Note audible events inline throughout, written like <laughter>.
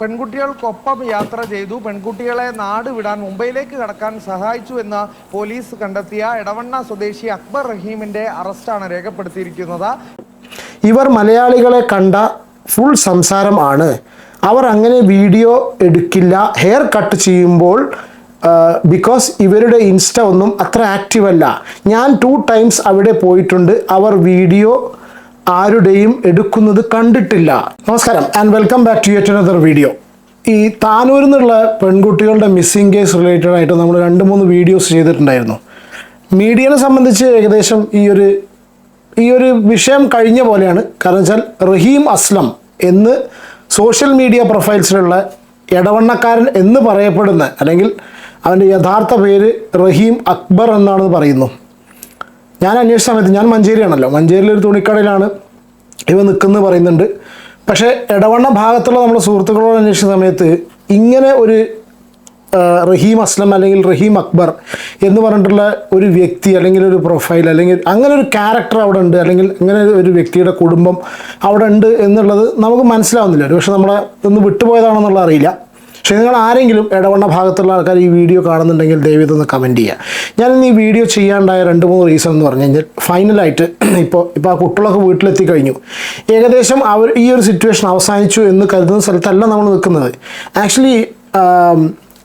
പെൺകുട്ടികൾക്കൊപ്പം യാത്ര ചെയ്തു. പെൺകുട്ടികളെ നാട് വിടാൻ മുംബൈയിലേക്ക് കടക്കാൻ സഹായിച്ചു എന്ന് പോലീസ് കണ്ടെത്തിയ എടവണ്ണ സ്വദേശി അക്ബർ റഹീമിന്റെ അറസ്റ്റാണ് രേഖപ്പെടുത്തിയിരിക്കുന്നത്. ഇവർ മലയാളികളെ കണ്ട ഫുൾ സംസാരമാണ് അവർ അങ്ങനെ വീഡിയോ എടുക്കില്ല. ഹെയർ കട്ട് ചെയ്യുമ്പോൾ ബിക്കോസ് ഇവരുടെ ഇൻസ്റ്റ ഒന്നും അത്ര ആക്റ്റീവ് അല്ല. ഞാൻ ടു ടൈംസ് അവിടെ പോയിട്ടുണ്ട്. അവർ വീഡിയോ ആരുടെയും എടുക്കുന്നത് കണ്ടിട്ടില്ല. നമസ്കാരം and welcome back to yet another video ഈ താനൂരിൽ നിന്നുള്ള പെൺകുട്ടികളുടെ മിസ്സിംഗ് കേസ് റിലേറ്റഡ് ആയിട്ട് നമ്മൾ രണ്ട് മൂന്ന് വീഡിയോസ് ചെയ്തിട്ടുണ്ടായിരുന്നു. മീഡിയനെ സംബന്ധിച്ച് ഏകദേശം ഈ ഒരു ഈ ഒരു വിഷയം കഴിഞ്ഞ പോലെയാണ്. കാരണം വെച്ചാൽ റഹീം അസ്ലം എന്ന് സോഷ്യൽ മീഡിയ പ്രൊഫൈൽസിലുള്ള ഇടവണ്ണക്കാരൻ എന്ന് പറയപ്പെടുന്ന അല്ലെങ്കിൽ അവന്റെ യഥാർത്ഥ പേര് റഹീം അക്ബർ എന്നാണെന്ന് പറയുന്നു. ഞാൻ അന്വേഷിച്ച സമയത്ത് ഞാൻ മഞ്ചേരിയാണല്ലോ. മഞ്ചേരിയിൽ ഒരു തുണിക്കടയിലാണ് ഇവ നിൽക്കുന്നത് പറയുന്നുണ്ട്. പക്ഷേ ഇടവണ്ണ ഭാഗത്തുള്ള നമ്മുടെ സുഹൃത്തുക്കളോട് അന്വേഷിച്ച സമയത്ത് ഇങ്ങനെ ഒരു റഹീം അസ്ലം അല്ലെങ്കിൽ റഹീം അക്ബർ എന്ന് പറഞ്ഞിട്ടുള്ള ഒരു വ്യക്തി അല്ലെങ്കിൽ ഒരു പ്രൊഫൈൽ അല്ലെങ്കിൽ അങ്ങനെ ഒരു ക്യാരക്ടർ അവിടെ ഉണ്ട് അല്ലെങ്കിൽ അങ്ങനെ ഒരു വ്യക്തിയുടെ കുടുംബം അവിടെ ഉണ്ട് എന്നുള്ളത് നമുക്ക് മനസ്സിലാവുന്നില്ല. ഒരു പക്ഷെ നമ്മളെ ഒന്ന് വിട്ടുപോയതാണെന്നുള്ള അറിയില്ല. പക്ഷേ നിങ്ങൾ ആരെങ്കിലും ഇടവണ്ണ ഭാഗത്തുള്ള ആൾക്കാർ ഈ വീഡിയോ കാണുന്നുണ്ടെങ്കിൽ ദയവ് ഇതൊന്ന് കമന്റ് ചെയ്യുക. ഞാൻ ഈ വീഡിയോ ചെയ്യാണ്ടായ രണ്ട് മൂന്ന് റീസൺ എന്ന് പറഞ്ഞു കഴിഞ്ഞാൽ ഫൈനലായിട്ട് <clears throat> ഇപ്പോൾ ഇപ്പോൾ ആ കുട്ടികളൊക്കെ വീട്ടിലെത്തി കഴിഞ്ഞു. ഏകദേശം അവർ ഈ ഒരു സിറ്റുവേഷൻ അവസാനിച്ചു എന്ന് കരുതുന്ന സ്ഥലത്തല്ല നമ്മൾ നിൽക്കുന്നത്. ആക്ച്വലി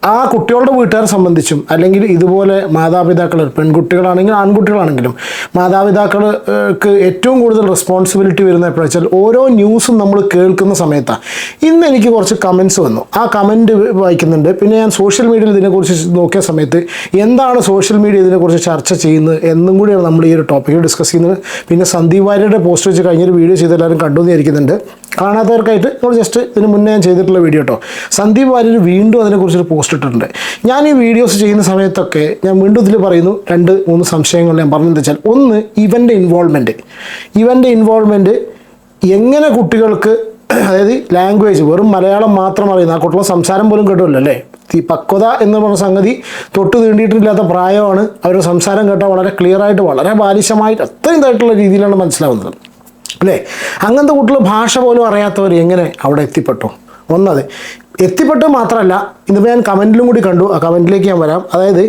ആ കുട്ടികളുടെ വീട്ടുകാരെ സംബന്ധിച്ചും അല്ലെങ്കിൽ ഇതുപോലെ മാതാപിതാക്കൾ പെൺകുട്ടികളാണെങ്കിലും ആൺകുട്ടികളാണെങ്കിലും മാതാപിതാക്കൾക്ക് ഏറ്റവും കൂടുതൽ റെസ്പോൺസിബിലിറ്റി വരുന്ന എപ്പോഴാ വെച്ചാൽ ഓരോ ന്യൂസും നമ്മൾ കേൾക്കുന്ന സമയത്താണ് ഇന്ന് എനിക്ക് കുറച്ച് കമൻസ് വന്നു. ആ കമന്റ് വായിക്കുന്നുണ്ട്. പിന്നെ ഞാൻ സോഷ്യൽ മീഡിയയിൽ ഇതിനെക്കുറിച്ച് നോക്കിയ സമയത്ത് എന്താണ് സോഷ്യൽ മീഡിയ ഇതിനെക്കുറിച്ച് ചർച്ച ചെയ്യുന്നത് എന്നും കൂടിയാണ് നമ്മൾ ഈ ഒരു ടോപ്പിക്ക് ഡിസ്കസ് ചെയ്യുന്നത്. പിന്നെ സന്ദീപ് വാര്യരുടെ പോസ്റ്റ് വെച്ച് കഴിഞ്ഞൊരു വീഡിയോ ചെയ്ത് എല്ലാവരും കണ്ടു എന്നിരിക്കുന്നുണ്ട് കാണാത്തവർക്കായിട്ട് നമ്മൾ ജസ്റ്റ് ഇതിന് മുന്നേ ഞാൻ ചെയ്തിട്ടുള്ള വീഡിയോ കേട്ടോ സന്ദീപ് വാര്യർ വീണ്ടും അതിനെക്കുറിച്ചൊരു പോസ്റ്റ് ഇട്ടിട്ടുണ്ട്. ഞാൻ ഈ വീഡിയോസ് ചെയ്യുന്ന സമയത്തൊക്കെ ഞാൻ വീണ്ടും ഇതിൽ പറയുന്നു രണ്ട് മൂന്ന് സംശയങ്ങൾ ഞാൻ പറഞ്ഞതെന്ന് വെച്ചാൽ ഒന്ന് ഇവന്റെ ഇൻവോൾവ്മെന്റ് ഇവന്റെ ഇൻവോൾവ്മെന്റ് എങ്ങനെ കുട്ടികൾക്ക് അതായത് ലാംഗ്വേജ് വെറും മലയാളം മാത്രം അറിയുന്ന ആ കുട്ടികളെ സംസാരം പോലും കേട്ടുമല്ലോ അല്ലേ? ഈ പക്വത എന്ന് പറഞ്ഞ സംഗതി തൊട്ട് തീണ്ടിയിട്ടില്ലാത്ത പ്രായമാണ് അവരുടെ സംസാരം കേട്ടാൽ വളരെ ക്ലിയറായിട്ട് വളരെ ബാലിശമായിട്ട് അത്രയും ഇതായിട്ടുള്ള രീതിയിലാണ് മനസ്സിലാവുന്നത്. അല്ലേ? അങ്ങനത്തെ കൂട്ടുള്ള ഭാഷ പോലും അറിയാത്തവർ എങ്ങനെ അവിടെ എത്തിപ്പെട്ടു? ഒന്നത്. എത്തിപ്പെട്ടു മാത്രമല്ല ഇന്നിപ്പോൾ ഞാൻ കമന്റിലും കൂടി കണ്ടു. ആ കമന്റിലേക്ക് ഞാൻ വരാം. അതായത്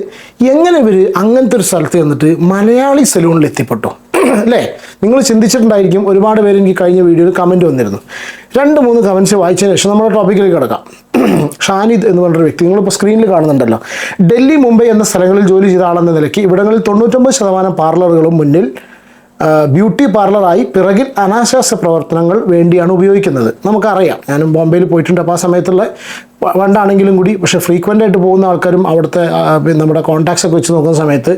എങ്ങനെ ഇവർ അങ്ങനത്തെ ഒരു സ്ഥലത്ത് ചെന്നിട്ട് മലയാളി സലൂണിൽ എത്തിപ്പെട്ടു? <clears throat> അല്ലേ? നിങ്ങൾ ചിന്തിച്ചിട്ടുണ്ടായിരിക്കും ഒരുപാട് പേര് എനിക്ക് കഴിഞ്ഞ വീഡിയോയിൽ കമന്റ് വന്നിരുന്നു. രണ്ട് മൂന്ന് കമന്റ്സ് വായിച്ചതിന് ശേഷം നമ്മുടെ ടോപ്പിക്കിലേക്ക് കിടക്കാം. <clears throat> ഷാനിദ് എന്ന് പറഞ്ഞൊരു വ്യക്തി നിങ്ങളിപ്പോൾ സ്ക്രീനിൽ കാണുന്നുണ്ടല്ലോ. ഡൽഹി മുംബൈ എന്ന സ്ഥലങ്ങളിൽ ജോലി ചെയ്ത ആളെന്ന നിലയ്ക്ക് ഇവിടങ്ങളിൽ തൊണ്ണൂറ്റൊമ്പത് ശതമാനം പാർലറുകളും മുന്നിൽ ബ്യൂട്ടി പാർലറായി പിറകിൽ അനാശാസ്യ പ്രവർത്തനങ്ങൾ വേണ്ടിയാണ് ഉപയോഗിക്കുന്നത്. നമുക്കറിയാം. ഞാനും ബോംബെയിൽ പോയിട്ടുണ്ട്. അപ്പോൾ ആ സമയത്തുള്ള പണ്ടാണെങ്കിലും കൂടി പക്ഷേ ഫ്രീക്വന്റ് ആയിട്ട് പോകുന്ന ആൾക്കാരും അവിടുത്തെ നമ്മുടെ കോൺടാക്ട്സ് ഒക്കെ വെച്ച് നോക്കുന്ന സമയത്ത്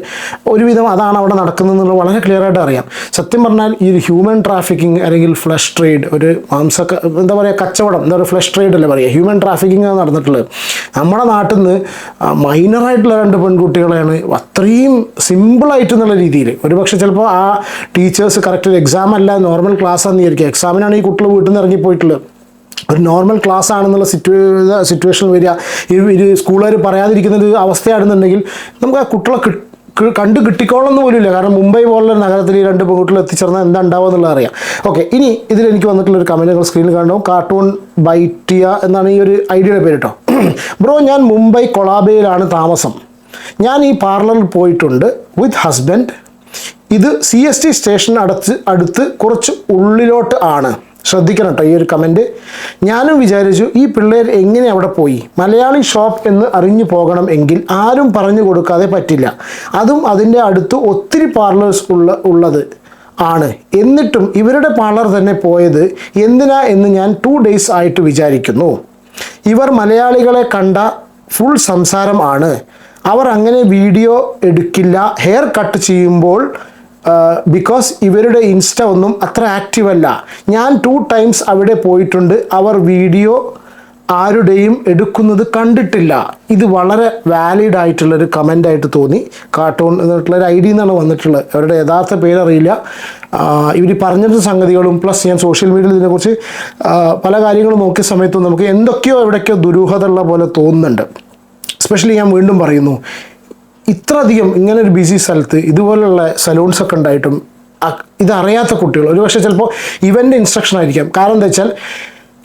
ഒരുവിധം അതാണ് അവിടെ നടക്കുന്നതെന്നുള്ളത് വളരെ ക്ലിയർ ആയിട്ട് അറിയാം. സത്യം പറഞ്ഞാൽ ഈ ഹ്യൂമൻ ട്രാഫിക്കിംഗ് അല്ലെങ്കിൽ ഫ്ലഷ് ട്രേഡ് ഒരു മാംസ എന്താ പറയുക കച്ചവടം എന്താ പറയുക ഫ്ലഷ് ട്രേഡ് അല്ലേ പറയുക? ഹ്യൂമൻ ട്രാഫിക്കിംഗ് ആണ് നടന്നിട്ടുള്ളത്. നമ്മുടെ നാട്ടിൽ നിന്ന് മൈനറായിട്ടുള്ള രണ്ട് പെൺകുട്ടികളെയാണ് അത്രയും സിമ്പിളായിട്ട് എന്നുള്ള രീതിയിൽ ഒരുപക്ഷെ ചിലപ്പോൾ ആ ടീച്ചേഴ്സ് കറക്റ്റ് എക്സാം അല്ല നോർമൽ ക്ലാസ് ആണെന്ന് വിചാരിക്കുക. എക്സാമിനാണ് ഈ കുട്ടികൾ വീട്ടിൽ നിന്ന് ഇറങ്ങിപ്പോയിട്ടുള്ളത് ഒരു നോർമൽ ക്ലാസ് ആണെന്നുള്ള സിറ്റുവേ സിറ്റുവേഷൻ വരിക. ഒരു സ്കൂളുകാർ പറയാതിരിക്കുന്ന ഒരു അവസ്ഥയാണെന്നുണ്ടെങ്കിൽ നമുക്ക് ആ കുട്ടികളെ കി- കിട്ടിക്കോളെന്ന് പോലുമില്ല. കാരണം മുംബൈ പോലുള്ള നഗരത്തിൽ ഈ രണ്ട് പെൺകുട്ടികൾ എത്തിച്ചേർന്നാൽ എന്താ ഉണ്ടാവുക എന്നുള്ളത് അറിയാം. ഓക്കെ ഇനി ഇതിൽ എനിക്ക് വന്നിട്ടുള്ള ഒരു കമന്റ് നിങ്ങൾ സ്ക്രീനിൽ കാണണം. കാർട്ടൂൺ ബൈറ്റിയ എന്നാണ് ഈ ഒരു ഐഡിയയുടെ പേര് കേട്ടോ ബ്രോ <clears throat> ഞാൻ മുംബൈ കൊളാബയിലാണ് താമസം. ഞാൻ ഈ പാർലറിൽ പോയിട്ടുണ്ട് വിത്ത് ഹസ്ബൻഡ് ഇത് സി എസ് ടി സ്റ്റേഷൻ അടുത്ത് അടുത്ത് കുറച്ച് ഉള്ളിലോട്ട് ആണ്. ശ്രദ്ധിക്കണം കേട്ടോ ഈ ഒരു കമന്റ് ഞാനും വിചാരിച്ചു ഈ പിള്ളേർ എങ്ങനെ അവിടെ പോയി? മലയാളി ഷോപ്പ് എന്ന് അറിഞ്ഞു പോകണം എങ്കിൽ ആരും പറഞ്ഞു കൊടുക്കാതെ പറ്റില്ല. അതും അതിന്റെ അടുത്ത് ഒത്തിരി പാർലേഴ്സ് ഉള്ള ഉള്ളത് ആണ്. എന്നിട്ടും ഇവരുടെ പാർലർ തന്നെ പോയത് എന്തിനാ എന്ന് ഞാൻ ടു ഡേയ്സ് ആയിട്ട് വിചാരിക്കുന്നു. ഇവർ മലയാളികളെ കണ്ട ഫുൾ സംസാരം ആണ്. അവർ അങ്ങനെ വീഡിയോ എടുക്കില്ല. ഹെയർ കട്ട് ചെയ്യുമ്പോൾ ബിക്കോസ് ഇവരുടെ ഇൻസ്റ്റ ഒന്നും അത്ര ആക്റ്റീവ് അല്ല. ഞാൻ ടു ടൈംസ് അവിടെ പോയിട്ടുണ്ട്. അവർ വീഡിയോ ആരുടെയും എടുക്കുന്നത് കണ്ടിട്ടില്ല. ഇത് വളരെ വാലിഡ് ആയിട്ടുള്ളൊരു കമന്റ് ആയിട്ട് തോന്നി. കാർട്ടൂൺ എന്നിട്ടുള്ള ഒരു ഐ ഡി എന്നാണ് വന്നിട്ടുള്ളത്. അവരുടെ യഥാർത്ഥ പേരറിയില്ല. ഇവർ പറഞ്ഞിട്ട് സംഗതികളും പ്ലസ് ഞാൻ സോഷ്യൽ മീഡിയയിൽ ഇതിനെക്കുറിച്ച് പല കാര്യങ്ങളും നോക്കിയ സമയത്തും നമുക്ക് എന്തൊക്കെയോ എവിടേക്കോ ദുരൂഹത ഉള്ള പോലെ തോന്നുന്നുണ്ട്. സ്പെഷ്യലി ഞാൻ വീണ്ടും പറയുന്നു. ഇത്രയധികം ഇങ്ങനെ ഒരു ബിസി സ്ഥലത്ത് ഇതുപോലുള്ള സലൂൺസ് ഒക്കെ ഉണ്ടായിട്ടും ഇതറിയാത്ത കുട്ടികൾ. ഒരുപക്ഷെ ചിലപ്പോൾ ഇവന്റെ ഇൻസ്ട്രക്ഷൻ ആയിരിക്കാം. കാരണം എന്താ വെച്ചാൽ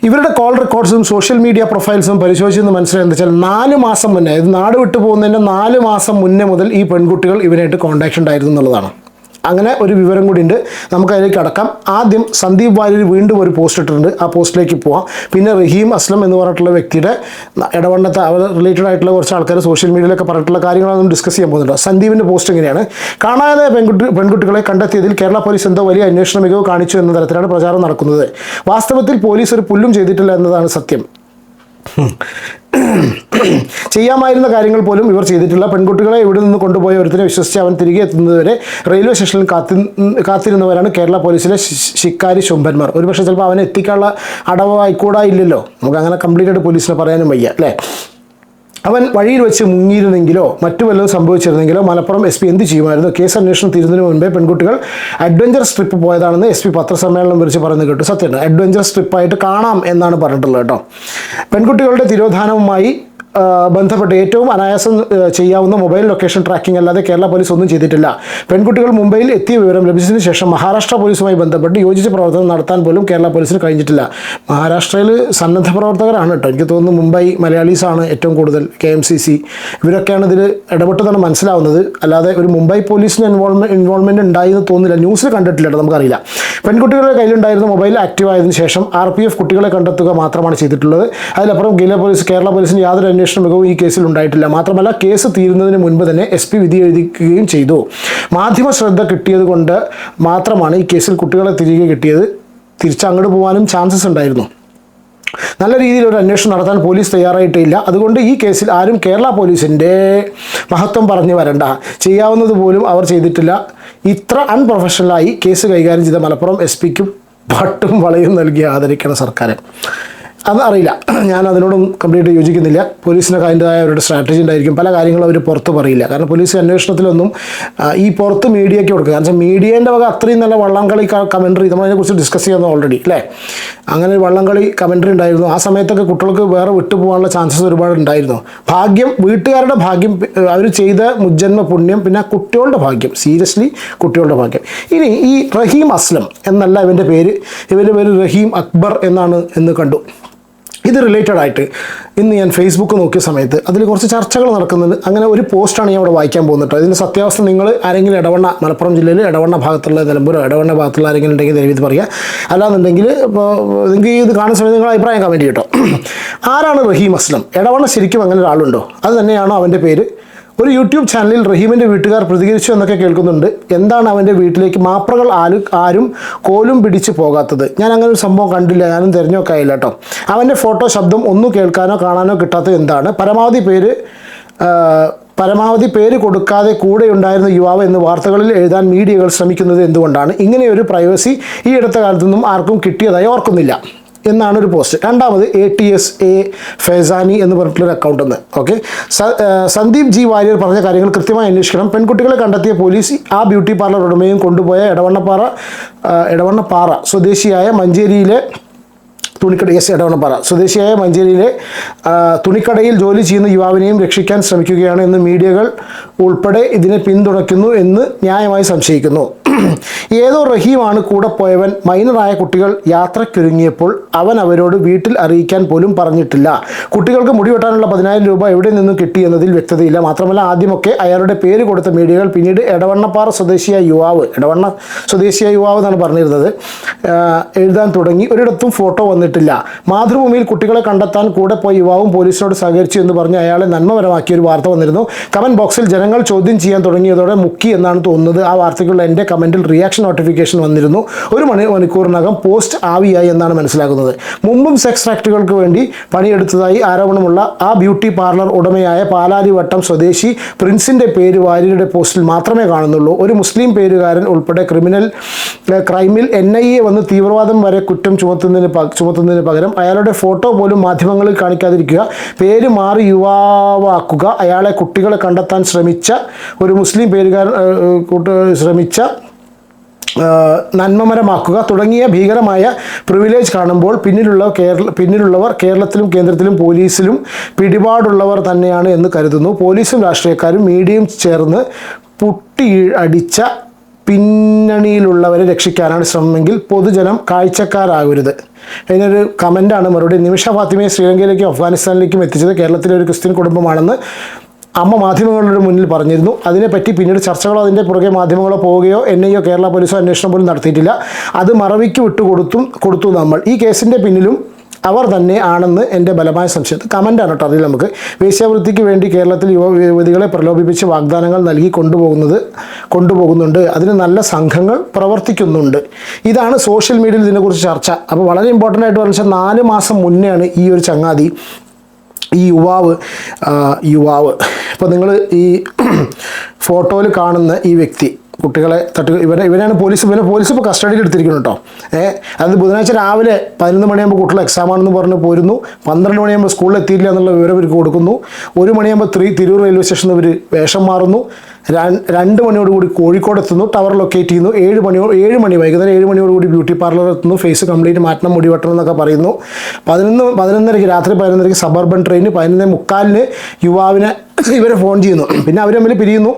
ഇവരുടെ കോൾ റെക്കോർഡ്സും സോഷ്യൽ മീഡിയ പ്രൊഫൈൽസും പരിശോധിച്ചെന്ന് മനസ്സിലായെന്ന് വെച്ചാൽ നാല് മാസം മുന്നേ ഇത് നാട് വിട്ടു പോകുന്നതിന്റെ നാല് മാസം മുന്നേ മുതൽ ഈ പെൺകുട്ടികൾ ഇവരായിട്ട് കോണ്ടാക്ട് ഉണ്ടായിരുന്നു എന്നുള്ളതാണ്. അങ്ങനെ ഒരു വിവരം കൂടി ഉണ്ട് നമുക്ക് അതിലേക്ക് അടക്കാം. ആദ്യം സന്ദീപ് വാര്യർ വീണ്ടും ഒരു പോസ്റ്റ് ഇട്ടിട്ടുണ്ട്. ആ പോസ്റ്റിലേക്ക് പോവാം. പിന്നെ റഹീം അസ്ലം എന്ന് പറഞ്ഞിട്ടുള്ള വ്യക്തിയുടെ ഇടവണ്ണത്തെ അവർ റിലേറ്റഡ് ആയിട്ടുള്ള കുറച്ച് ആൾക്കാർ സോഷ്യൽ മീഡിയയിലൊക്കെ പറഞ്ഞിട്ടുള്ള കാര്യങ്ങളൊന്നും ഡിസ്കസ് ചെയ്യാൻ പോകുന്നുണ്ട് സന്ദീപിന്റെ പോസ്റ്റ് എങ്ങനെയാണ് കാണാതെ പെൺകുട്ടി പെൺകുട്ടികളെ കണ്ടെത്തിയതിൽ കേരള പോലീസ് എന്തോ വലിയ അന്വേഷണ മികവ് കാണിച്ചു എന്ന തരത്തിലാണ് പ്രചാരം നടക്കുന്നത്. വാസ്തവത്തിൽ പോലീസ് ഒരു പുല്ലും ചെയ്തിട്ടില്ല എന്നതാണ് സത്യം. <clears throat> ചെയ്യാമായിരുന്ന കാര്യങ്ങൾ പോലും ഇവർ ചെയ്തിട്ടില്ല. പെൺകുട്ടികളെ ഇവിടെ നിന്ന് കൊണ്ടുപോയ ഒരുത്തിനെ വിശ്വസിച്ച് അവൻ തിരികെ എത്തുന്നതുവരെ റെയിൽവേ സ്റ്റേഷനിൽ കാത്തി കാത്തിരുന്നവരാണ് കേരള പോലീസിലെ ശിക്കാരി ശുംഭന്മാർ. ഒരുപക്ഷെ ചിലപ്പോൾ അവനെ എത്തിക്കാനുള്ള അടവായിക്കൂടാ ഇല്ലല്ലോ നമുക്ക് അങ്ങനെ കംപ്ലീറ്റ് ആയിട്ട് പോലീസിനെ പറയാനും വയ്യ അല്ലേ? അവൻ വഴിയിൽ വെച്ച് മുങ്ങിയിരുന്നെങ്കിലോ മറ്റു വല്ലതും സംഭവിച്ചിരുന്നെങ്കിലോ മലപ്പുറം എസ് പി എന്ത് ചെയ്യുമായിരുന്നു? കേസ് അന്വേഷണം തീരുന്നതിന് മുൻപേ പെൺകുട്ടികൾ അഡ്വഞ്ചർ ട്രിപ്പ് പോയതാണെന്ന് എസ് പി പത്രസമ്മേളനം വിളിച്ച് പറയുന്നത് കേട്ടു. സത്യമാണ് അഡ്വഞ്ചർ ട്രിപ്പായിട്ട് കാണാം എന്നാണ് പറഞ്ഞിട്ടുള്ളത് കേട്ടോ. പെൺകുട്ടികളുടെ തിരോധാനവുമായി ബന്ധപ്പെട്ട് ഏറ്റവും അനായാസം ചെയ്യാവുന്ന മൊബൈൽ ലൊക്കേഷൻ ട്രാക്കിംഗ് അല്ലാതെ കേരള പോലീസ് ഒന്നും ചെയ്തിട്ടില്ല. പെൺകുട്ടികൾ മുംബൈയിൽ എത്തിയ വിവരം ലഭിച്ചതിന് ശേഷം മഹാരാഷ്ട്ര പോലീസുമായി ബന്ധപ്പെട്ട് യോജിച്ച പ്രവർത്തനം നടത്താൻ പോലും കേരള പോലീസിന് കഴിഞ്ഞിട്ടില്ല. മഹാരാഷ്ട്രയിൽ സന്നദ്ധ പ്രവർത്തകരാണ് കേട്ടോ. എനിക്ക് തോന്നുന്നു മുംബൈ മലയാളീസാണ് ഏറ്റവും കൂടുതൽ കെ എം സി സി. ഇവരൊക്കെയാണ് ഇതിൽ ഇടപെട്ടതാണ് മനസ്സിലാവുന്നത്. അല്ലാതെ ഒരു മുംബൈ പോലീസിന് ഇൻവോൾവ്മെന്റ് ഇൻവോൾവ്മെന്റ് ഉണ്ടായി എന്ന് തോന്നുന്നില്ല. ന്യൂസിൽ കണ്ടിട്ടില്ല നമുക്കറിയില്ല. പെൺകുട്ടികളുടെ കയ്യിലുണ്ടായിരുന്ന മൊബൈൽ ആക്റ്റീവ് ആയതിനു ശേഷം ആർ പി എഫ് കുട്ടികളെ കണ്ടെത്തുക മാത്രമാണ് ചെയ്തിട്ടുള്ളത്. അതിലപ്പുറം കേരള പോലീസ് കേരള പോലീസിന് യാതൊരു അന്വേഷണ മികവും ഈ കേസിൽ ഉണ്ടായിട്ടില്ല. മാത്രമല്ല കേസ് തീരുന്നതിന് മുൻപ് തന്നെ എസ് പി വിധി എഴുതിക്കുകയും ചെയ്തു. മാധ്യമ ശ്രദ്ധ കിട്ടിയത് കൊണ്ട് മാത്രമാണ് ഈ കേസിൽ കുട്ടികളെ തിരികെ കിട്ടിയത്. തിരിച്ചങ്ങോട്ട് പോകാനും ചാൻസസ് ഉണ്ടായിരുന്നു. നല്ല രീതിയിൽ ഒരു അന്വേഷണം നടത്താൻ പോലീസ് തയ്യാറായിട്ടില്ല. അതുകൊണ്ട് ഈ കേസിൽ ആരും കേരള പോലീസിന്റെ മഹത്വം പറഞ്ഞു വരണ്ട. ചെയ്യാവുന്നത് പോലും അവർ ചെയ്തിട്ടില്ല. ഇത്ര അൺപ്രൊഫഷണലായി കേസ് കൈകാര്യം ചെയ്ത മലപ്പുറം എസ് പിക്കും പട്ടും വളയും നൽകി ആദരിക്കണം സർക്കാർ അത് അറിയില്ല. <clears throat> ഞാൻ അതിനോടും കംപ്ലീറ്റ് യോജിക്കുന്നില്ല. പോലീസിനൊക്കെ അതിന്റെതായ അവരുടെ സ്ട്രാറ്റജി ഉണ്ടായിരിക്കും. പല കാര്യങ്ങളും അവർ പുറത്ത് പറയില്ല. കാരണം പോലീസ് അന്വേഷണത്തിലൊന്നും ഈ പുറത്ത് മീഡിയയ്ക്ക് കൊടുക്കുക. കാരണം മീഡിയേന്റെ വക അത്രയും നല്ല വള്ളംകളി കമൻട്രി നമ്മളതിനെക്കുറിച്ച് ഡിസ്കസ് ചെയ്യുന്നു ഓൾറെഡി അല്ലേ അങ്ങനെ ഒരു വള്ളംകളി കമൻട്രി ഉണ്ടായിരുന്നു. ആ സമയത്തൊക്കെ കുട്ടികൾക്ക് വേറെ വിട്ടുപോകാനുള്ള ചാൻസസ് ഒരുപാട് ഉണ്ടായിരുന്നു. ഭാഗ്യം വീട്ടുകാരുടെ ഭാഗ്യം അവർ ചെയ്ത മുജ്ജന്മ പുണ്യം പിന്നെ കുട്ടികളുടെ ഭാഗ്യം. സീരിയസ്ലി കുട്ടികളുടെ ഭാഗ്യം. ഇനി ഈ റഹീം അസ്ലം എന്നല്ല ഇവന്റെ പേര്. ഇവന്റെ പേര് റഹീം അക്ബർ എന്നാണ് എന്ന് കണ്ടു. ഇത് റിലേറ്റഡ് ആയിട്ട് ഇന്ന് ഞാൻ ഫേസ്ബുക്ക് നോക്കിയ സമയത്ത് അതിൽ കുറച്ച് ചർച്ചകൾ നടക്കുന്നുണ്ട്. അങ്ങനെ ഒരു പോസ്റ്റാണ് ഞാൻ അവിടെ വായിക്കാൻ പോകുന്നത് കേട്ടോ ഇതിന്റെ സത്യാവസ്ഥ നിങ്ങൾ ആരെങ്കിലും ഇടവണ്ണ മലപ്പുറം ജില്ലയിൽ ഇടവണ്ണ ഭാഗത്തുള്ള നിലമ്പൂരോ ഇടവണ്ണ ഭാഗത്തുള്ള ആരെങ്കിലും ഉണ്ടെങ്കിൽ ദയവീത് പറയുക അല്ലാന്നുണ്ടെങ്കിൽ ഇപ്പോൾ നിങ്ങൾക്ക് ഇത് കാണുന്ന സമയത്ത് നിങ്ങൾ അഭിപ്രായം കമന്റ് കേട്ടോ ആരാണ് റഹീം അസ്ലം? ഇടവണ്ണ ശരിക്കും അങ്ങനെ ഒരാളുണ്ടോ? അത് തന്നെയാണോ അവന്റെ പേര്? ഒരു യൂട്യൂബ് ചാനലിൽ റഹീമിന്റെ വീട്ടുകാർ പ്രതികരിച്ചു എന്നൊക്കെ കേൾക്കുന്നുണ്ട്. എന്താണ് അവന്റെ വീട്ടിലേക്ക് മാപ്രകൾ ആരും ആരും കോലും പിടിച്ച് പോകാത്തത്? ഞാൻ അങ്ങനെ ഒരു സംഭവം കണ്ടില്ല ഞാനും തിരഞ്ഞൊക്കെ ആയില്ല കേട്ടോ. അവന്റെ ഫോട്ടോ ശബ്ദം ഒന്നും കേൾക്കാനോ കാണാനോ കിട്ടാത്തത് എന്താണ്? പരമാവധി പേര് പരമാവധി പേര് കൊടുക്കാതെ കൂടെ ഉണ്ടായിരുന്ന യുവാവ് എന്ന് വാർത്തകളിൽ എഴുതാൻ മീഡിയകൾ ശ്രമിക്കുന്നത് എന്തുകൊണ്ടാണ്? ഇങ്ങനെയൊരു പ്രൈവസി ഈ അടുത്ത കാലത്തൊന്നും ആർക്കും കിട്ടിയതായി ഓർക്കുന്നില്ല. എന്നാണ് ഒരു പോസ്റ്റ്. രണ്ടാമത് എ ടി എസ് എ ഫെസാനി എന്ന് പറഞ്ഞിട്ടുള്ളൊരു അക്കൗണ്ട് എന്ന്. ഓക്കെ സന്ദീപ് ജി വാര്യർ പറഞ്ഞ കാര്യങ്ങൾ കൃത്യമായി അന്വേഷിക്കണം. പെൺകുട്ടികളെ കണ്ടെത്തിയ പോലീസ് ആ ബ്യൂട്ടി പാർലർ ഉടമയും കൊണ്ടുപോയ എടവണ്ണപ്പാറ ഇടവണ്ണപ്പാറ സ്വദേശിയായ മഞ്ചേരിയിലെ തുണിക്കട എസ് ഇടവണ്ണപ്പാറ സ്വദേശിയായ മഞ്ചേരിയിലെ തുണിക്കടയിൽ ജോലി ചെയ്യുന്ന യുവാവിനെയും രക്ഷിക്കാൻ ശ്രമിക്കുകയാണ് എന്ന് മീഡിയകൾ ഉൾപ്പെടെ ഇതിനെ പിന്തുണയ്ക്കുന്നു എന്ന് ന്യായമായി സംശയിക്കുന്നു. ഏതോ റഹീമാണ് കൂടെ പോയവൻ മൈനറായ കുട്ടികൾ യാത്രക്കൊരുങ്ങിയപ്പോൾ അവൻ അവരോട് വീട്ടിൽ അറിയിക്കാൻ പോലും പറഞ്ഞിട്ടില്ല. കുട്ടികൾക്ക് മുടി വെട്ടാനുള്ള പതിനായിരം രൂപ എവിടെ നിന്നും കിട്ടി എന്നതിൽ വ്യക്തതയില്ല. മാത്രമല്ല ആദ്യമൊക്കെ അയാളുടെ പേര് കൊടുത്ത മീഡിയകൾ പിന്നീട് എടവണ്ണപ്പാറ സ്വദേശിയായ യുവാവ് എടവണ്ണ സ്വദേശിയായ യുവാവ് എന്നാണ് പറഞ്ഞിരുന്നത് എഴുതാൻ തുടങ്ങി. ഒരിടത്തും ഫോട്ടോ വന്നിട്ടില്ല. മാതൃഭൂമിയിൽ കുട്ടികളെ കണ്ടെത്താൻ കൂടെ പോയ യുവാവും പോലീസിനോട് സഹകരിച്ചു എന്ന് പറഞ്ഞ് അയാളെ നന്മപരമാക്കിയ ഒരു വാർത്ത വന്നിരുന്നു. കമന്റ് ബോക്സിൽ ജനങ്ങൾ ചോദ്യം ചെയ്യാൻ തുടങ്ങിയതോടെ മുക്കി എന്നാണ് തോന്നുന്നത്. ആ വാർത്തയ്ക്കുള്ള എന്റെ കമന്റിൽ റിയാക്ഷൻ നോട്ടിഫിക്കേഷൻ വന്നിരുന്നു. ഒരു മണി മണിക്കൂറിനകം പോസ്റ്റ് ആവിയായി എന്നാണ് മനസ്സിലാക്കുന്നത് മുമ്പും സെക്സ് ഫാക്ടറികൾക്ക് വേണ്ടി പണിയെടുത്തതായി ആരോപണമുള്ള ആ ബ്യൂട്ടി പാർലർ ഉടമയായ പാലാരിവട്ടം സ്വദേശി പ്രിൻസിന്റെ പേര് വാര്യരുടെ പോസ്റ്റിൽ മാത്രമേ കാണുന്നുള്ളൂ. ഒരു മുസ്ലിം പേരുകാരൻ ഉൾപ്പെടെ ക്രിമിനൽ ക്രൈമിൽ എൻ ഐ എ വന്ന് തീവ്രവാദം വരെ കുറ്റം ചുമത്തുന്നതിന് ചുമത്തുന്നതിന് പകരം അയാളുടെ ഫോട്ടോ പോലും മാധ്യമങ്ങളിൽ കാണിക്കാതിരിക്കുക പേര് മാറി യുവാവാക്കുക അയാളെ കുട്ടികളെ കണ്ടെത്താൻ ശ്രമിച്ച ഒരു മുസ്ലിം പേരുകാരൻ ഏഹ്, ശ്രമിച്ച നന്മമരമാക്കുക തുടങ്ങിയ ഭീകരമായ പ്രിവിലേജ് കാണുമ്പോൾ പിന്നിലുള്ള കേരള പിന്നിലുള്ളവർ കേരളത്തിലും കേന്ദ്രത്തിലും പോലീസിലും പിടിപാടുള്ളവർ തന്നെയാണ് എന്ന് കരുതുന്നു. പോലീസും രാഷ്ട്രീയക്കാരും മീഡിയയും ചേർന്ന് പുട്ടി അടിച്ച പിന്നണിയിലുള്ളവരെ രക്ഷിക്കാനാണ് ശ്രമമെങ്കിൽ പൊതുജനം കാഴ്ചക്കാരാകരുത്. അതിനൊരു കമന്റാണ് മറുപടി. നിമിഷ ഫാത്തിമയെ ശ്രീലങ്കയിലേക്കും അഫ്ഗാനിസ്ഥാനിലേക്കും എത്തിച്ചത് കേരളത്തിലെ ഒരു ക്രിസ്ത്യൻ കുടുംബമാണെന്ന് അമ്മ മാധ്യമങ്ങളുടെ മുന്നിൽ പറഞ്ഞിരുന്നു. അതിനെപ്പറ്റി പിന്നീട് ചർച്ചകളോ അതിന്റെ പുറകെ മാധ്യമങ്ങളോ പോവുകയോ എൻ ഐ ഒ കേരള പോലീസോ അന്വേഷണം പോലും നടത്തിയിട്ടില്ല. അത് മറവിക്ക് വിട്ടു കൊടുത്തും കൊടുത്തു നമ്മൾ. ഈ കേസിന്റെ പിന്നിലും അവർ തന്നെ ആണെന്ന് എന്റെ ബലമായ സംശയം. കമന്റാണ് കേട്ടോ അതിൽ നമുക്ക്. വേശ്യാവൃത്തിക്ക് വേണ്ടി കേരളത്തിൽ യുവ യുവതികളെ പ്രലോഭിപ്പിച്ച് വാഗ്ദാനങ്ങൾ നൽകി കൊണ്ടുപോകുന്നത് കൊണ്ടുപോകുന്നുണ്ട്. അതിന് നല്ല സംഘങ്ങൾ പ്രവർത്തിക്കുന്നുണ്ട്. ഇതാണ് സോഷ്യൽ മീഡിയയിൽ ഇതിനെക്കുറിച്ച് ചർച്ച. അപ്പോൾ വളരെ ഇമ്പോർട്ടന്റ് ആയിട്ട് പറഞ്ഞാൽ നാല് മാസം മുന്നെയാണ് ഈ ഒരു ചങ്ങാതി ഈ യുവാവ് യുവാവ്. ഇപ്പോൾ നിങ്ങൾ ഈ <clears throat> ഫോട്ടോയിൽ കാണുന്ന ഈ വ്യക്തി കുട്ടികളെ തട്ടി ഇവരെ ഇവരാണ് പോലീസ് ഇവരെ പോലീസ് ഇപ്പോൾ കസ്റ്റഡിയിൽ എടുത്തിരിക്കുന്നു കേട്ടോ ഏഹ് അത് ബുധനാഴ്ച രാവിലെ പതിനൊന്ന് മണിയാകുമ്പോൾ കുട്ടികൾ എക്സാം ആണെന്ന് പറഞ്ഞ് പോരുന്നു. പന്ത്രണ്ട് മണിയാകുമ്പോൾ സ്കൂളിൽ എത്തിയില്ല എന്നുള്ള വിവരം ഇവർക്ക് കൊടുക്കുന്നു. ഒരു മണിയാകുമ്പോൾ ത്രീ തിരൂർ റെയിൽവേ സ്റ്റേഷനിൽ ഇവർ വേഷം മാറുന്നു. രണ്ട് മണിയോടുകൂടി കോഴിക്കോട് എത്തുന്നു ടവർ ലൊക്കേറ്റ് ചെയ്യുന്നു. ഏഴ് മണിയോ ഏഴ് മണി വൈകുന്നേരം ഏഴ് മണിയോടുകൂടി ബ്യൂട്ടി പാർലർ എത്തുന്നു. ഫേസ് കംപ്ലീറ്റ് മാറ്റണം മുടി വെട്ടണം എന്നൊക്കെ പറയുന്നു. പതിനൊന്ന് പതിനൊന്നരയ്ക്ക് രാത്രി പതിനൊന്നരയ്ക്ക് സബർബൻ ട്രെയിൻ പതിനൊന്നേ മുക്കാലിന് യുവാവിനെ ഇവരെ ഫോൺ ചെയ്യുന്നു. പിന്നെ അവർ തമ്മിൽ പിരിയുന്നു.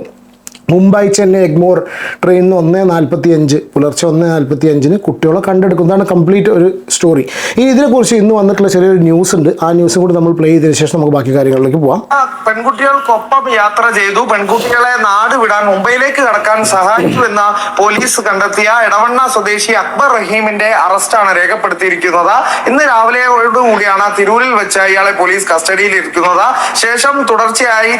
മുംബൈ ചെന്നൈ എഗ്മോർ ട്രെയിനിന് ഒന്ന് നാൽപ്പത്തി അഞ്ച് പുലർച്ചെ ഒന്ന് നാൽപ്പത്തി അഞ്ചിന് കുട്ടികളെ കണ്ടെടുക്കുന്നതാണ് കംപ്ലീറ്റ് ഒരു സ്റ്റോറി. ഇനി ഇതിനെക്കുറിച്ച് ഇന്ന് വന്നിട്ടുള്ള ചെറിയൊരു ന്യൂസ് ഉണ്ട്. ആ ന്യൂസും കൂടി നമ്മൾ പ്ലേ ചെയ്തതിനു ശേഷം നമുക്ക് ബാക്കി കാര്യങ്ങളിലേക്ക് പോവാം. പെൺകുട്ടികൾക്കൊപ്പം യാത്ര ചെയ്തു. പെൺകുട്ടികളെ നാട് വിടാൻ മുംബൈയിലേക്ക് കടക്കാൻ സഹായിച്ചു എന്ന പോലീസ് കണ്ടെത്തിയ ഇടവണ്ണ സ്വദേശി അക്ബർ റഹീമിന്റെ അറസ്റ്റാണ് രേഖപ്പെടുത്തിയിരിക്കുന്നത്. ഇന്ന് രാവിലെയോടുകൂടിയാണ് തിരൂരിൽ വെച്ച് ഇയാളെ പോലീസ് കസ്റ്റഡിയിൽ ഇരിക്കുന്നത് ശേഷം തുടർച്ചയായി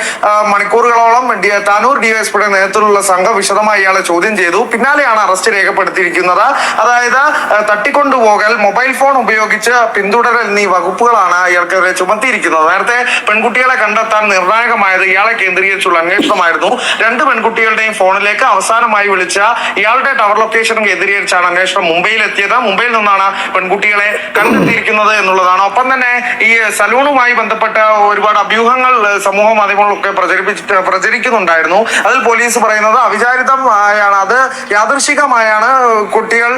മണിക്കൂറുകളോളം താനൂർ ഡിവൈഎസ്പിയുടെ നേതൃത്വത്തിലുള്ള സംഘം വിശദമായി ഇയാളെ ചോദ്യം ചെയ്തു. പിന്നാലെയാണ് അറസ്റ്റ് രേഖപ്പെടുത്തിയിരിക്കുന്നത്. അതായത് തട്ടിക്കൊണ്ടുപോകൽ മൊബൈൽ ഫോൺ ഉപയോഗിച്ച് പിന്തുടരൽ എന്നീ വകുപ്പുകളാണ് ഇയാൾക്കെതിരെ ചുമത്തിയിരിക്കുന്നത്. നേരത്തെ പെൺകുട്ടികളെ കണ്ടെത്താൻ നിർണായകമായത് ഇയാളെ കേന്ദ്രീകരിച്ചുള്ള അന്വേഷണമായിരുന്നു. രണ്ട് പെൺകുട്ടികളുടെയും ഫോണിലേക്ക് അവസാനമായി വിളിച്ച ഇയാളുടെ ടവർ ലൊക്കേഷൻ കേന്ദ്രീകരിച്ചാണ് അന്വേഷണം മുംബൈയിൽ എത്തിയത് മുംബൈയിൽ നിന്നാണ് പെൺകുട്ടികളെ കണ്ടെത്തിയിരിക്കുന്നത് എന്നുള്ളതാണ്. ഒപ്പം തന്നെ ഈ സലൂണുമായി ബന്ധപ്പെട്ട ഒരുപാട് അഭ്യൂഹങ്ങൾ സമൂഹ മാധ്യമങ്ങളിലൊക്കെ പ്രചരിപ്പിച്ചിട്ട് പ്രചരിക്കുന്നുണ്ടായിരുന്നു. അതിൽ പറയുന്നത് അവിചാരിതമായാണ് അത് യാദൃശികമായാണ് കുട്ടികൾ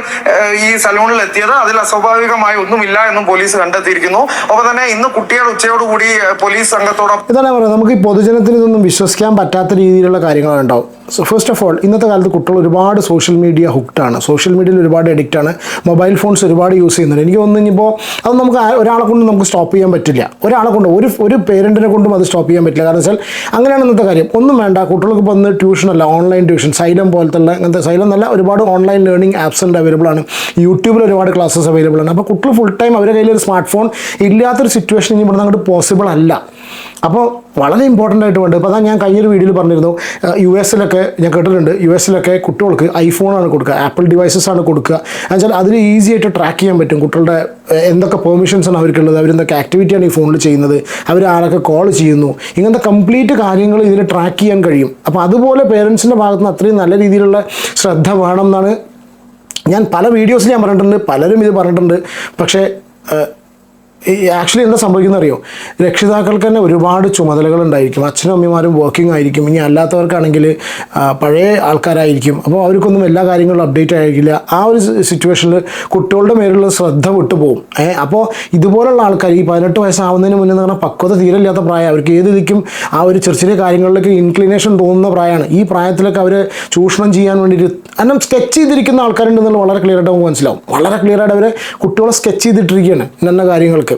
ഈ സലൂണിൽ എത്തിയത്. അതിൽ അസ്വാഭാവികമായി ഒന്നുമില്ല എന്നും പോലീസ് കണ്ടെത്തിയിരിക്കുന്നു. ഒപ്പം തന്നെ ഇന്ന് കുട്ടികൾ ഉച്ചയോടുകൂടി പോലീസ് സംഘത്തോടൊപ്പം ഇതാണ് പറയുന്നത് നമുക്ക് ഈ പൊതുജനത്തിന് ഇതൊന്നും വിശ്വസിക്കാൻ പറ്റാത്ത രീതിയിലുള്ള കാര്യങ്ങളാണ് ഉണ്ടാവും സോ ഫസ്റ്റ് ഓഫ് ഓൾ ഇന്നത്തെ കാലത്ത് കുട്ടികൾ ഒരുപാട് സോഷ്യൽ മീഡിയ ഹുക്ഡാണ് സോഷ്യൽ മീഡിയയിൽ ഒരുപാട് അഡിക്റ്റ് ആണ്. മൊബൈൽ ഫോൺസ് ഒരുപാട് യൂസ് ചെയ്യുന്നുണ്ട്. എനിക്ക് തോന്നുന്നു ഇനിയിപ്പോൾ അത് നമുക്ക് ഒരാളെ കൊണ്ട് നമുക്ക് സ്റ്റോപ്പ് ചെയ്യാൻ പറ്റില്ല. ഒരാളെ കൊണ്ട് ഒരു ഒരു പേരന്റിനെ കൊണ്ടും അത് സ്റ്റോപ്പ് ചെയ്യാൻ പറ്റില്ല. കാരണം വെച്ചാൽ അങ്ങനെയാണ് ഇന്നത്തെ കാര്യം. ഒന്നും വേണ്ട. കുട്ടികൾക്ക് ഇപ്പോൾ ഒന്ന് ട്യൂഷനല്ല ഓൺലൈൻ ട്യൂഷൻ സൈലം പോലത്തെ ഉള്ള അങ്ങനത്തെ സൈലം നല്ല ഒരുപാട് ഓൺലൈൻ ലേണിംഗ് ആപ്സ് ഉണ്ട് അവൈലബിൾ ആണ്. യൂട്യൂബിൽ ഒരുപാട് ക്ലാസ്സസ് അവൈലബിൾ ആണ്. അപ്പോൾ കുട്ടികൾ ഫുൾ ടൈം അവരുടെ കയ്യിൽ ഒരു സ്മാർട്ട് ഫോൺ ഇല്ലാത്തൊരു സിറ്റുവേഷൻ ഇനി ഇവിടെ അങ്ങോട്ട് പോസിബിൾ അല്ല. അപ്പോൾ വളരെ ഇമ്പോർട്ടന്റ് ആയിട്ട് വേണ്ടത്. ഇപ്പോൾ ഞാൻ കഴിഞ്ഞൊരു വീഡിയോയിൽ പറഞ്ഞിരുന്നു. യു എസിലൊക്കെ ഞാൻ കേട്ടിട്ടുണ്ട്. യു എസിലൊക്കെ കുട്ടികൾക്ക് ഐഫോണാണ് കൊടുക്കുക. ആപ്പിൾ ഡിവൈസസ് ആണ് കൊടുക്കുക. എന്നുവെച്ചാൽ അതിൽ ഈസി ആയിട്ട് ട്രാക്ക് ചെയ്യാൻ പറ്റും. കുട്ടികളുടെ എന്തൊക്കെ പെർമിഷൻസ് ആണ് അവർക്കുള്ളത്. അവരെന്തൊക്കെ ആക്ടിവിറ്റിയാണ് ഈ ഫോണിൽ ചെയ്യുന്നത്. അവർ ആരൊക്കെ കോൾ ചെയ്യുന്നു. ഇങ്ങനത്തെ കംപ്ലീറ്റ് കാര്യങ്ങൾ ഇതിൽ ട്രാക്ക് ചെയ്യാൻ കഴിയും. അപ്പോൾ അതുപോലെ പേരൻസിന്റെ ഭാഗത്ത് നിന്ന് അത്രയും നല്ല രീതിയിലുള്ള ശ്രദ്ധ വേണം എന്നാണ് ഞാൻ പല വീഡിയോസിൽ ഞാൻ പറഞ്ഞിട്ടുണ്ട്. പലരും ഇത് പറഞ്ഞിട്ടുണ്ട്. പക്ഷേ ആക്ച്വലി എന്താ സംഭവിക്കുന്ന അറിയോ? രക്ഷിതാക്കൾക്ക് തന്നെ ഒരുപാട് ചുമതലകൾ ഉണ്ടായിരിക്കും അച്ഛനും അമ്മമാരും വർക്കിംഗ് ആയിരിക്കും. ഇനി അല്ലാത്തവർക്കാണെങ്കിൽ പഴയ ആൾക്കാരായിരിക്കും. അപ്പോൾ അവർക്കൊന്നും എല്ലാ കാര്യങ്ങളും അപ്ഡേറ്റ് ആയിരിക്കില്ല. ആ ഒരു സിറ്റുവേഷനിൽ കുട്ടികളുടെ മേലുള്ള ശ്രദ്ധ വിട്ടുപോകും. ഏഹ് അപ്പോൾ ഇതുപോലുള്ള ആൾക്കാർ ഈ പതിനെട്ട് വയസ്സാവുന്നതിന് മുന്നേ എന്ന് പറഞ്ഞാൽ പക്വത തീരല്ലാത്ത പ്രായം. അവർക്ക് ഏത് ദിക്കും ആ ഒരു ചെറിയ ചെറിയ കാര്യങ്ങളിലേക്ക് ഇൻക്ലിനേഷൻ തോന്നുന്ന പ്രായമാണ്. ഈ പ്രായത്തിലൊക്കെ അവർ ചൂഷണം ചെയ്യാൻ വേണ്ടിയിട്ട് കാരണം സ്കെച്ച് ചെയ്തിരിക്കുന്ന ആൾക്കാരുണ്ടെന്നുള്ള വളരെ ക്ലിയർ ആയിട്ട് നമുക്ക് മനസ്സിലാവും. വളരെ ക്ലിയർ ആയിട്ട് അവർ കുട്ടികളെ സ്കെച്ച് ചെയ്തിട്ടിരിക്കുകയാണ് ഇന്ന കാര്യങ്ങൾക്ക്.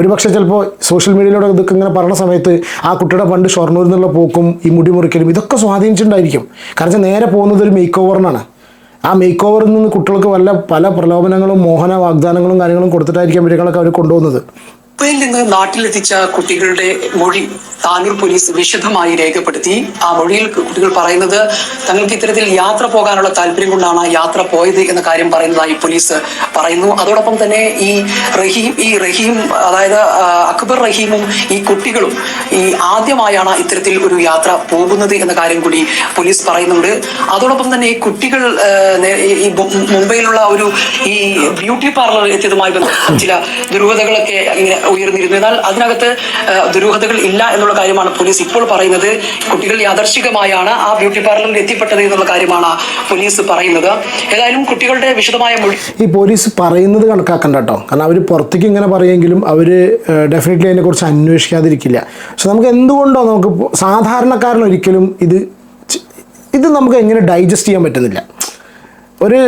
ഒരു പക്ഷേ ചിലപ്പോൾ സോഷ്യൽ മീഡിയയിലൂടെ ഇതൊക്കെ ഇങ്ങനെ പറഞ്ഞ സമയത്ത് ആ കുട്ടിയുടെ പണ്ട് ഷൊർണൂരിൽ നിന്നുള്ള പോക്കും ഈ മുടി മുറിക്കലും ഇതൊക്കെ സ്വാധീനിച്ചിട്ടുണ്ടായിരിക്കും. കാരണം നേരെ പോകുന്നത് ഒരു മേക്ക് ഓവറിനാണ് ആ മേക്ക് ഓവറിൽ നിന്ന് കുട്ടികൾക്ക് വല്ല പല പ്രലോഭനങ്ങളും മോഹന വാഗ്ദാനങ്ങളും കാര്യങ്ങളും കൊടുത്തിട്ടായിരിക്കും ഇവരുകളൊക്കെ അവർ കൊണ്ടുപോകുന്നത്. മുംബൈയിൽ നിന്ന് നാട്ടിലെത്തിച്ച കുട്ടികളുടെ മൊഴി താനൂർ പോലീസ് വിശദമായി രേഖപ്പെടുത്തി. ആ മൊഴിയിൽ കുട്ടികൾ പറയുന്നത് തങ്ങൾക്ക് ഇത്തരത്തിൽ യാത്ര പോകാനുള്ള താല്പര്യം കൊണ്ടാണ് യാത്ര പോയത് എന്ന കാര്യം പറയുന്നതായി പോലീസ് പറയുന്നു. അതോടൊപ്പം തന്നെ ഈ റഹീം ഈ റഹീം അതായത് അക്ബർ റഹീമും ഈ കുട്ടികളും ഈ ആദ്യമായാണ് ഇത്തരത്തിൽ ഒരു യാത്ര പോകുന്നത് എന്ന കാര്യം കൂടി പോലീസ് പറയുന്നുണ്ട്. അതോടൊപ്പം തന്നെ ഈ കുട്ടികൾ ഈ മുംബൈയിലുള്ള ഒരു ഈ ബ്യൂട്ടി പാർലർ എത്തിയതുമായി ബന്ധപ്പെട്ട ചില ദുരൂഹതകളൊക്കെ ഇങ്ങനെ ഉയർന്നിരുന്നു എന്നാൽ അതിനകത്ത് ദുരൂഹതകൾ ഇല്ല എന്നുള്ള കാര്യമാണ് പോലീസ് ഇപ്പോൾ പറയുന്നത്. കുട്ടികൾ യാദർശികമായാണ് ആ ബ്യൂട്ടി പാർലറിൽ എത്തിപ്പെട്ടത് എന്നുള്ള കാര്യമാണ് പോലീസ് പറയുന്നത്. ഏതായാലും കുട്ടികളുടെ വിശദമായ മൊഴി ഈ പോലീസ് പറയുന്നത് കണക്കാക്കണ്ട കേട്ടോ. കാരണം അവർ പുറത്തേക്ക് ഇങ്ങനെ പറയുമെങ്കിലും അവർ ഡെഫിനറ്റ്ലി അതിനെക്കുറിച്ച് അന്വേഷിക്കാതിരിക്കില്ല. പക്ഷെ നമുക്ക് എന്തുകൊണ്ടോ നമുക്ക് സാധാരണക്കാരൻ ഒരിക്കലും ഇത് ഇത് നമുക്ക് എങ്ങനെ ഡൈജസ്റ്റ് ചെയ്യാൻ പറ്റുന്നില്ല. ഒരു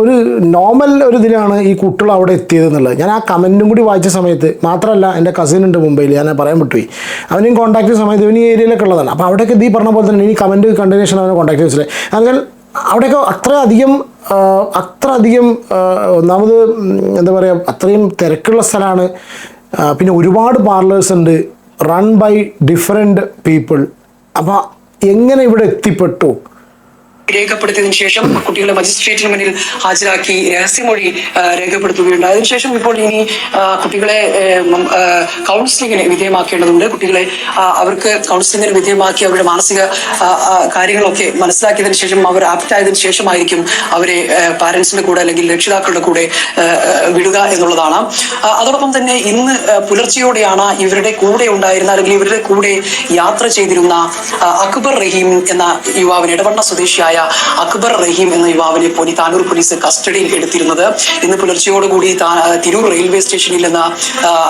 ഒരു നോർമൽ ഒരു ഇതിലാണ് ഈ കുട്ടികൾ അവിടെ എത്തിയത് എന്നുള്ളത്. ഞാൻ ആ കമന്റും കൂടി വായിച്ച സമയത്ത് മാത്രമല്ല എന്റെ കസിൻ ഉണ്ട് മുംബൈയിൽ ഞാൻ പറയാൻ വിട്ടുപോയി. അവനെയും കോൺടാക്ട് ചെയ്ത സമയത്ത് ഇവൻ ഈ ഏരിയയിലൊക്കെ ഉള്ളതാണ്. അപ്പോൾ അവിടെയൊക്കെ ഈ പറഞ്ഞ പോലെ തന്നെ ഈ കമന്റ് കണ്ടതിന് ശേഷം അവനെ കോൺടാക്ട് ചെയ്തില്ലേ അതിനാൽ അവിടെയൊക്കെ അത്ര അധികം ആ, അത്ര അധികം ആ, ഒന്നാമത് എന്താ പറയുക അത്രയും തിരക്കുള്ള സ്ഥലമാണ്. പിന്നെ ഒരുപാട് പാർലേഴ്സ് ഉണ്ട്. റൺ ബൈ ഡിഫറെന്റ് പീപ്പിൾ അപ്പോൾ എങ്ങനെ ഇവിടെ എത്തിപ്പെട്ടു? രേഖപ്പെടുത്തിയതിനു ശേഷം കുട്ടികളെ മജിസ്ട്രേറ്റിന് മുന്നിൽ ഹാജരാക്കി രഹസ്യമൊഴി രേഖപ്പെടുത്തുകയുണ്ട് അതിനുശേഷം ഇപ്പോൾ ഇനി കുട്ടികളെ കൗൺസിലിങ്ങിന് വിധേയമാക്കേണ്ടതുണ്ട്. കുട്ടികളെ അവർക്ക് കൗൺസിലിങ്ങിന് വിധേയമാക്കി അവരുടെ മാനസിക കാര്യങ്ങളൊക്കെ മനസ്സിലാക്കിയതിനു ശേഷം അവർ ആപ്റ്റ് ആയതിനു ശേഷമായിരിക്കും അവരെ പാരന്റ്സിന്റെ കൂടെ അല്ലെങ്കിൽ രക്ഷിതാക്കളുടെ കൂടെ വിടുക എന്നുള്ളതാണ്. അതോടൊപ്പം തന്നെ ഇന്ന് പുലർച്ചെയോടെയാണ് ഇവരുടെ കൂടെ ഉണ്ടായിരുന്ന അല്ലെങ്കിൽ ഇവരുടെ കൂടെ യാത്ര ചെയ്തിരുന്ന അക്ബർ റഹീം എന്ന യുവാവിന് ഇടവണ്ണ സ്വദേശിയായ അക്ബർ റഹീം എന്ന യുവാവിനെ പോലീസ് താനൂർ പോലീസ് കസ്റ്റഡിയിൽ എടുത്തിരുന്നത്. ഇന്ന് പുലർച്ചയോടുകൂടി തിരൂർ റെയിൽവേ സ്റ്റേഷനിൽ നിന്ന്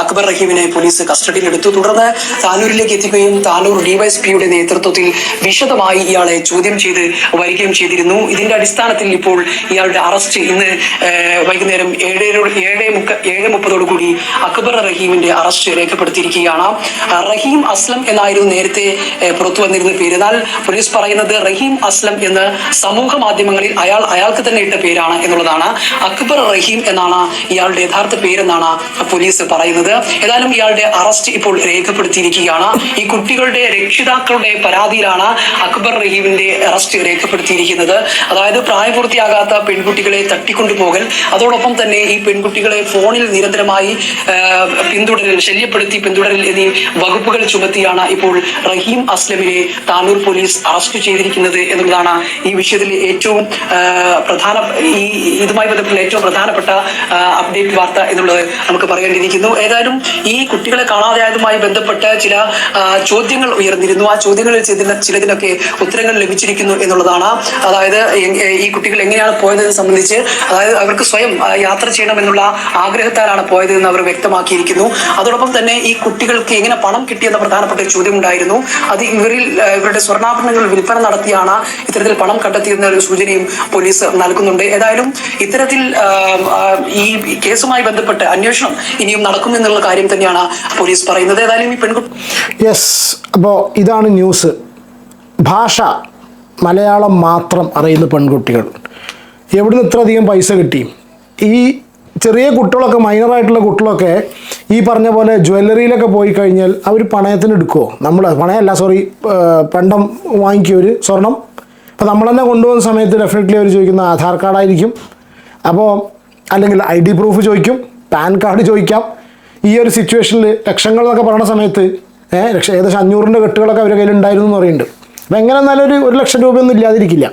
അക്ബർ റഹീമിനെ പോലീസ് കസ്റ്റഡിയിൽ എടുത്തു. തുടർന്ന് താനൂരിലേക്ക് എത്തിക്കുകയും താനൂർ ഡിവൈഎസ്പിയുടെ നേതൃത്വത്തിൽ വിശദമായി ഇയാളെ ചോദ്യം ചെയ്ത് വരികയും ചെയ്തിരുന്നു. ഇതിന്റെ അടിസ്ഥാനത്തിൽ ഇപ്പോൾ ഇയാളുടെ അറസ്റ്റ് ഇന്ന് വൈകുന്നേരം ഏഴ് ഏഴ് മുക്ക ഏഴ് മുപ്പതോടുകൂടി അക്ബർ റഹീമിന്റെ അറസ്റ്റ് രേഖപ്പെടുത്തിയിരിക്കുകയാണ്. റഹീം അസ്ലം എന്നായിരുന്നു നേരത്തെ പുറത്തു വന്നിരുന്ന പേര്. എന്നാൽ പോലീസ് പറയുന്നത് റഹീം അസ്ലം എന്ന് സമൂഹ മാധ്യമങ്ങളിൽ അയാൾ അയാൾക്ക് തന്നെ ഇട്ട പേരാണ് എന്നുള്ളതാണ് അക്ബർ റഹീം എന്നാണ് ഇയാളുടെ യഥാർത്ഥ പേരെന്നാണ് പോലീസ് പറയുന്നത്. ഏതായാലും ഇയാളുടെ അറസ്റ്റ് ഇപ്പോൾ രേഖപ്പെടുത്തിയിരിക്കുകയാണ്. ഈ കുട്ടികളുടെ രക്ഷിതാക്കളുടെ പരാതിയിലാണ് അക്ബർ റഹീമിന്റെ അറസ്റ്റ് രേഖപ്പെടുത്തിയിരിക്കുന്നത്. അതായത് പ്രായപൂർത്തിയാകാത്ത പെൺകുട്ടികളെ തട്ടിക്കൊണ്ടുപോകൽ അതോടൊപ്പം തന്നെ ഈ പെൺകുട്ടികളെ ഫോണിൽ നിരന്തരമായി പിന്തുടരൽ ശല്യപ്പെടുത്തി പിന്തുടരൽ എന്നീ വകുപ്പുകൾ ചുമത്തിയാണ് ഇപ്പോൾ റഹീം അസ്ലമിനെ താനൂർ പോലീസ് അറസ്റ്റ് ചെയ്തിരിക്കുന്നത് എന്നുള്ളതാണ് ഈ വിഷയത്തിൽ ഏറ്റവും പ്രധാന ഈ ഇതുമായി ബന്ധപ്പെട്ട ഏറ്റവും പ്രധാനപ്പെട്ട അപ്ഡേറ്റ് വാർത്ത എന്നുള്ളത് നമുക്ക് പറയേണ്ടിയിരിക്കുന്നു ഏതായാലും ഈ കുട്ടികളെ കാണാതായതുമായി ബന്ധപ്പെട്ട ചില ചോദ്യങ്ങൾ ഉയർന്നിരുന്നു. ആ ചോദ്യങ്ങളിൽ ചിലതിനൊക്കെ ഉത്തരങ്ങൾ ലഭിച്ചിരിക്കുന്നു എന്നുള്ളതാണ്. അതായത് ഈ കുട്ടികൾ എങ്ങനെയാണ് പോയതെന്ന് സംബന്ധിച്ച് അതായത് അവർക്ക് സ്വയം യാത്ര ചെയ്യണമെന്നുള്ള ആഗ്രഹത്താലാണ് പോയതെന്ന് അവർ വ്യക്തമാക്കിയിരിക്കുന്നു. അതോടൊപ്പം തന്നെ ഈ കുട്ടികൾക്ക് എങ്ങനെ പണം കിട്ടിയെന്ന പ്രധാനപ്പെട്ട ചോദ്യം ഉണ്ടായിരുന്നു അത് ഇവരിൽ ഇവരുടെ സ്വർണാഭരണങ്ങൾ വിൽപ്പന നടത്തിയാണ് ഇത്തരത്തിൽ പണം കണ്ടെത്തിയെന്ന ഒരു സൂചനയും പോലീസ് നൽകുന്നുണ്ട്. ഏതായാലും ഇത്തരത്തിൽ ഈ കേസുമായി ബന്ധപ്പെട്ട് അന്വേഷണം ഇനിയും നടക്കും എന്നുള്ള കാര്യം തന്നെയാണ് പോലീസ് പറയുന്നത്. ഏതായാലും ഈ പെൺകുട്ടി യെസ് അപ്പോൾ ഇതാണ് ന്യൂസ്. ഭാഷ മലയാളം മാത്രം അറിയുന്ന പെൺകുട്ടികൾ. എവിടുന്ന് ഇത്രയധികം പൈസ കിട്ടി? ഈ ചെറിയ കുട്ടികളൊക്കെ മൈനറായിട്ടുള്ള കുട്ടികളൊക്കെ ഈ പറഞ്ഞ പോലെ ജ്വല്ലറിയിലൊക്കെ പോയി കഴിഞ്ഞാൽ അവർ പണയത്തിന് എടുക്കുമോ നമ്മൾ പണയമല്ല സോറി പണ്ടം വാങ്ങിക്കും ഒരു സ്വർണം അപ്പോൾ നമ്മൾ തന്നെ കൊണ്ടുപോകുന്ന സമയത്ത് ഡെഫിനറ്റ്ലി അവർ ചോദിക്കുന്ന ആധാർ കാർഡായിരിക്കും അപ്പോൾ അല്ലെങ്കിൽ ഐ ഡി പ്രൂഫ് ചോദിക്കും പാൻ കാർഡ് ചോദിക്കാം. ഈ ഒരു സിറ്റുവേഷനിൽ ലക്ഷങ്ങൾ എന്നൊക്കെ പറയുന്ന സമയത്ത് ലക്ഷം ഏകദേശം അഞ്ഞൂറിന്റെ കെട്ടുകളൊക്കെ അവരുടെ കയ്യിൽ ഉണ്ടായിരുന്നു എന്ന് പറയുന്നുണ്ട്. അപ്പോൾ എങ്ങനെ എന്നാലും ഒരു ഒരു ലക്ഷം രൂപയൊന്നും ഇല്ലാതിരിക്കില്ല.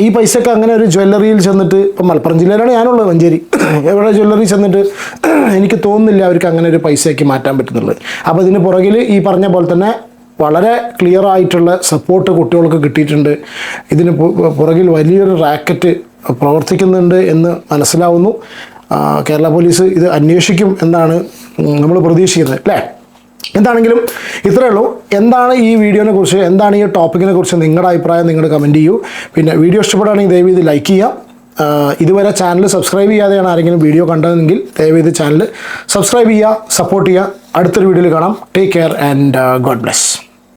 ഈ പൈസയൊക്കെ അങ്ങനെ ഒരു ജ്വല്ലറിയിൽ ചെന്നിട്ട് ഇപ്പം മലപ്പുറം ജില്ലയിലാണ് ഞാനുള്ളത് മഞ്ചേരി. <coughs> എവിടെ ജ്വല്ലറി ചെന്നിട്ട് <coughs> എനിക്ക് തോന്നുന്നില്ല അവർക്ക് അങ്ങനെ ഒരു പൈസയാക്കി മാറ്റാൻ പറ്റുന്നുള്ളത്. അപ്പോൾ ഇതിന് പുറകിൽ ഈ പറഞ്ഞ പോലെ തന്നെ വളരെ ക്ലിയർ ആയിട്ടുള്ള സപ്പോർട്ട് കുട്ടികൾക്ക് കിട്ടിയിട്ടുണ്ട്. ഇതിന് പുറകിൽ വലിയൊരു റാക്കറ്റ് പ്രവർത്തിക്കുന്നുണ്ട് എന്ന് മനസ്സിലാവുന്നു. കേരള പോലീസ് ഇത് അന്വേഷിക്കും എന്നാണ് നമ്മൾ പ്രതീക്ഷിക്കുന്നത് അല്ലേ? എന്താണെങ്കിലും ഇത്രയേ ഉള്ളൂ. എന്താണ് ഈ വീഡിയോനെ കുറിച്ച് എന്താണ് ഈ ടോപ്പിക്കിനെ കുറിച്ച് നിങ്ങളുടെ അഭിപ്രായം നിങ്ങൾ കമന്റ് ചെയ്യൂ. പിന്നെ വീഡിയോ ഇഷ്ടപ്പെടുകയാണെങ്കിൽ ദയവ് ഇത് ലൈക്ക് ചെയ്യാം ഇതുവരെ ചാനൽ സബ്സ്ക്രൈബ് ചെയ്യാതെയാണ് ആരെങ്കിലും വീഡിയോ കണ്ടതെങ്കിൽ ദയവ് ചാനൽ സബ്സ്ക്രൈബ് ചെയ്യുക സപ്പോർട്ട് ചെയ്യുക. അടുത്തൊരു വീഡിയോയിൽ കാണാം. Take care and God bless